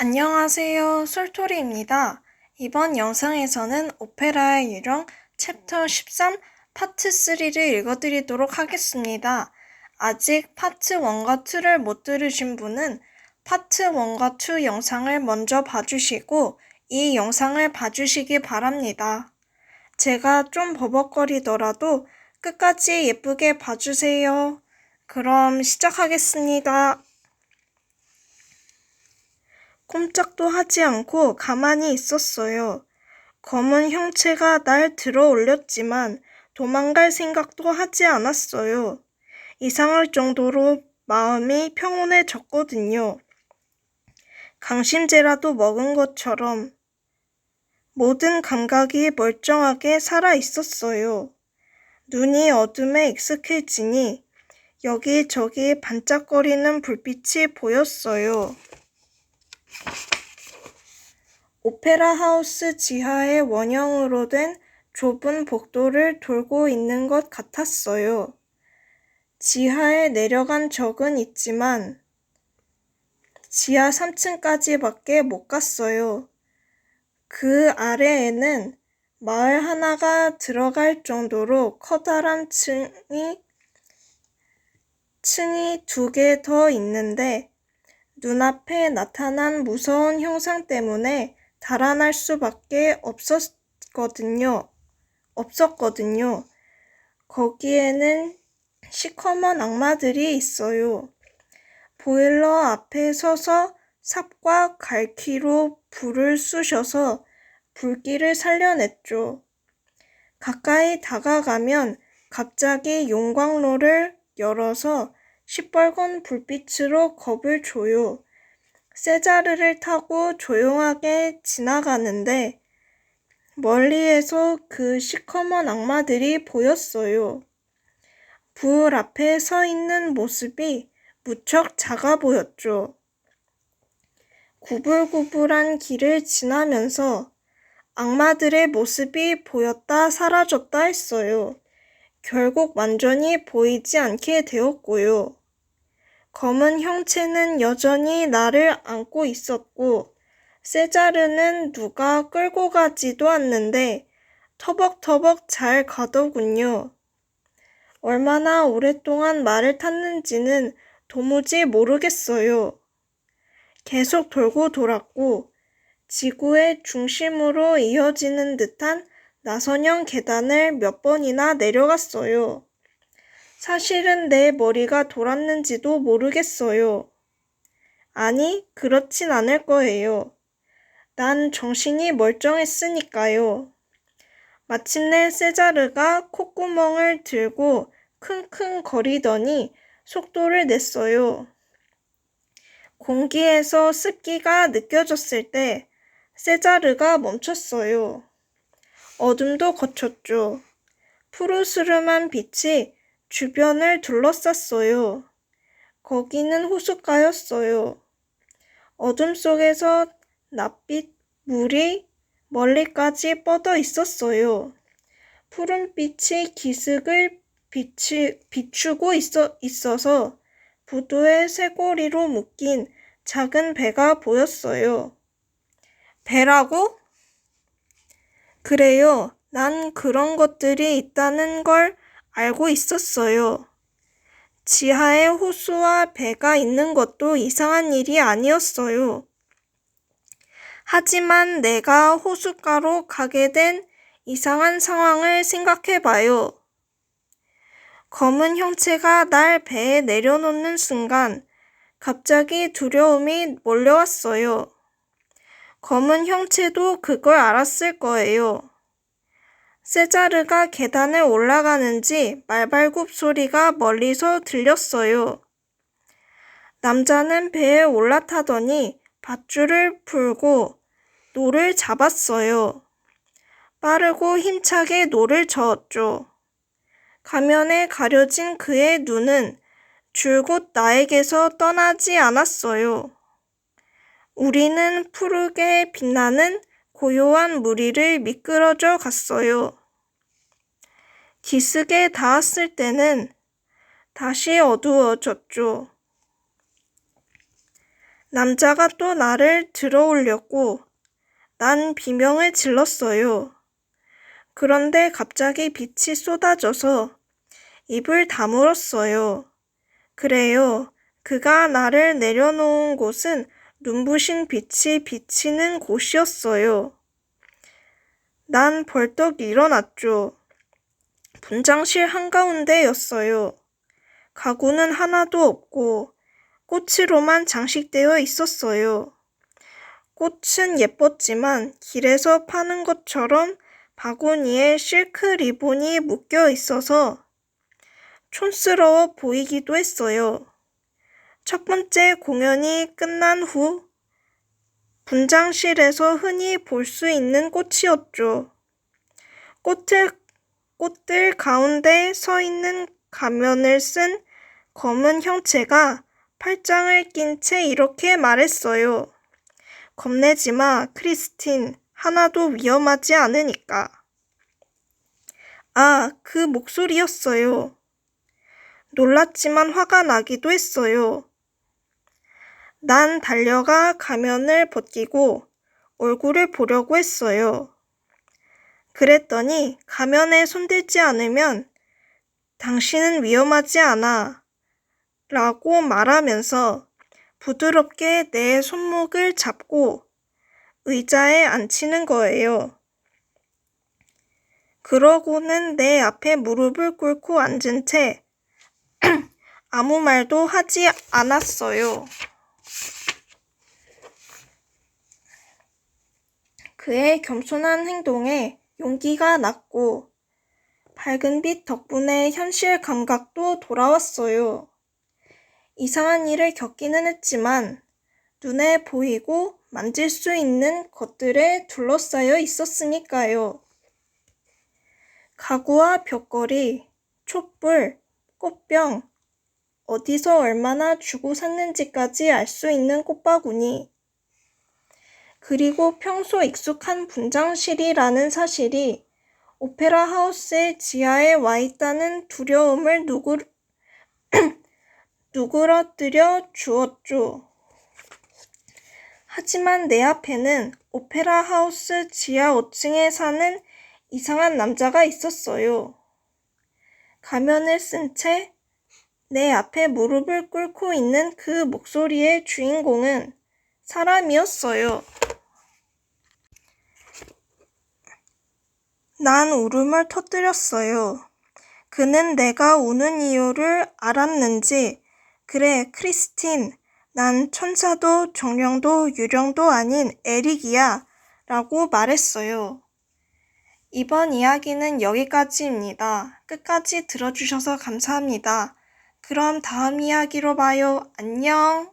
안녕하세요. 솔토리입니다. 이번 영상에서는 오페라의 유령 챕터 13 파트 3를 읽어드리도록 하겠습니다. 아직 파트 1과 2를 못 들으신 분은 파트 1과 2 영상을 먼저 봐주시고 이 영상을 봐주시기 바랍니다. 제가 좀 버벅거리더라도 끝까지 예쁘게 봐주세요. 그럼 시작하겠습니다. 꼼짝도 하지 않고 가만히 있었어요. 검은 형체가 날 들어 올렸지만 도망갈 생각도 하지 않았어요. 이상할 정도로 마음이 평온해졌거든요. 강심제라도 먹은 것처럼 모든 감각이 멀쩡하게 살아 있었어요. 눈이 어둠에 익숙해지니 여기저기 반짝거리는 불빛이 보였어요. 오페라 하우스 지하의 원형으로 된 좁은 복도를 돌고 있는 것 같았어요. 지하에 내려간 적은 있지만 지하 3층까지밖에 못 갔어요. 그 아래에는 마을 하나가 들어갈 정도로 커다란 층이 층이 두 개 더 있는데 눈앞에 나타난 무서운 형상 때문에 달아날 수밖에 없었거든요. 없었거든요. 거기에는 시커먼 악마들이 있어요. 보일러 앞에 서서 삽과 갈퀴로 불을 쑤셔서 불길을 살려냈죠. 가까이 다가가면 갑자기 용광로를 열어서 시뻘건 불빛으로 겁을 줘요. 세자르를 타고 조용하게 지나가는데 멀리에서 그 시커먼 악마들이 보였어요. 불 앞에 서 있는 모습이 무척 작아 보였죠. 구불구불한 길을 지나면서 악마들의 모습이 보였다 사라졌다 했어요. 결국 완전히 보이지 않게 되었고요. 검은 형체는 여전히 나를 안고 있었고, 세자르는 누가 끌고 가지도 않는데 터벅터벅 잘 가더군요. 얼마나 오랫동안 말을 탔는지는 도무지 모르겠어요. 계속 돌고 돌았고, 지구의 중심으로 이어지는 듯한 나선형 계단을 몇 번이나 내려갔어요. 사실은 내 머리가 돌았는지도 모르겠어요. 아니, 그렇진 않을 거예요. 난 정신이 멀쩡했으니까요. 마침내 세자르가 콧구멍을 들고 킁킁 거리더니 속도를 냈어요. 공기에서 습기가 느껴졌을 때 세자르가 멈췄어요. 어둠도 거쳤죠. 푸르스름한 빛이 주변을 둘러쌌어요. 거기는 호숫가였어요. 어둠 속에서 낯빛 물이 멀리까지 뻗어 있었어요. 푸른빛이 기슭을 비추, 비추고 있어, 있어서 부두에 쇠고리로 묶인 작은 배가 보였어요. 배라고? 그래요. 난 그런 것들이 있다는 걸 알고 있었어요. 지하에 호수와 배가 있는 것도 이상한 일이 아니었어요. 하지만 내가 호숫가로 가게 된 이상한 상황을 생각해 봐요. 검은 형체가 날 배에 내려놓는 순간 갑자기 두려움이 몰려왔어요. 검은 형체도 그걸 알았을 거예요. 세자르가 계단을 올라가는지 말발굽 소리가 멀리서 들렸어요. 남자는 배에 올라타더니 밧줄을 풀고 노를 잡았어요. 빠르고 힘차게 노를 저었죠. 가면에 가려진 그의 눈은 줄곧 나에게서 떠나지 않았어요. 우리는 푸르게 빛나는 고요한 무리를 미끄러져 갔어요. 기슭에 닿았을 때는 다시 어두워졌죠. 남자가 또 나를 들어올렸고 난 비명을 질렀어요. 그런데 갑자기 빛이 쏟아져서 입을 다물었어요. 그래요. 그가 나를 내려놓은 곳은 눈부신 빛이 비치는 곳이었어요. 난 벌떡 일어났죠. 분장실 한가운데였어요. 가구는 하나도 없고 꽃으로만 장식되어 있었어요. 꽃은 예뻤지만 길에서 파는 것처럼 바구니에 실크 리본이 묶여 있어서 촌스러워 보이기도 했어요. 첫 번째 공연이 끝난 후 분장실에서 흔히 볼 수 있는 꽃이었죠. 꽃을, 꽃들 가운데 서 있는 가면을 쓴 검은 형체가 팔짱을 낀 채 이렇게 말했어요. 겁내지 마, 크리스틴. 하나도 위험하지 않으니까. 아, 그 목소리였어요. 놀랐지만 화가 나기도 했어요. 난 달려가 가면을 벗기고 얼굴을 보려고 했어요. 그랬더니 가면에 손대지 않으면 당신은 위험하지 않아. 라고 말하면서 부드럽게 내 손목을 잡고 의자에 앉히는 거예요. 그러고는 내 앞에 무릎을 꿇고 앉은 채 아무 말도 하지 않았어요. 그의 겸손한 행동에 용기가 났고 밝은 빛 덕분에 현실 감각도 돌아왔어요. 이상한 일을 겪기는 했지만 눈에 보이고 만질 수 있는 것들에 둘러싸여 있었으니까요. 가구와 벽걸이, 촛불, 꽃병, 어디서 얼마나 주고 샀는지까지 알 수 있는 꽃바구니, 그리고 평소 익숙한 분장실이라는 사실이 오페라 하우스의 지하에 와 있다는 두려움을 누구, 누그러뜨려 주었죠. 하지만 내 앞에는 오페라 하우스 지하 5층에 사는 이상한 남자가 있었어요. 가면을 쓴 채 내 앞에 무릎을 꿇고 있는 그 목소리의 주인공은 사람이었어요. 난 울음을 터뜨렸어요. 그는 내가 우는 이유를 알았는지, 그래, 크리스틴, 난 천사도 정령도 유령도 아닌 에릭이야. 라고 말했어요. 이번 이야기는 여기까지입니다. 끝까지 들어주셔서 감사합니다. 그럼 다음 이야기로 봐요. 안녕.